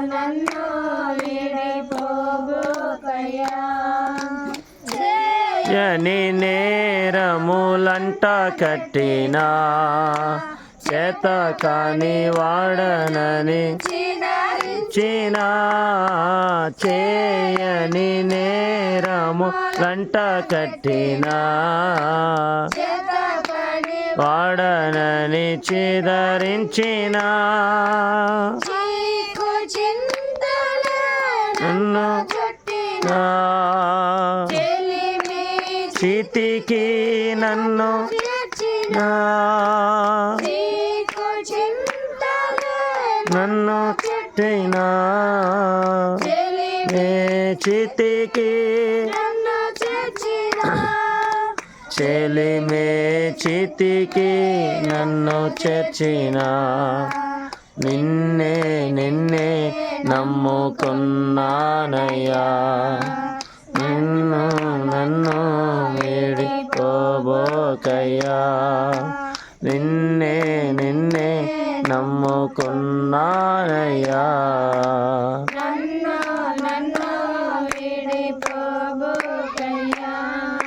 నన్ను నేరములంట కట్టినా. చేత కాని వాడనని చినా. చేయని నేరము లంట కట్టినా వాడనని చిదరించిన. నన్ను చుట్టిన. చెలిమి చితికి నన్ను నన్ను చుట్టినా. చెలిమి నే చితికి నన్ను చేర్చిన చెలిమే చితికి నన్ను నమ్ముకున్నానయ్యా. నిన్ను నన్ను వేడుకోబోకయ్యా నిన్నే నిన్నే నమ్ముకున్నానయ్యా. నన్ను నన్ను వేడిపో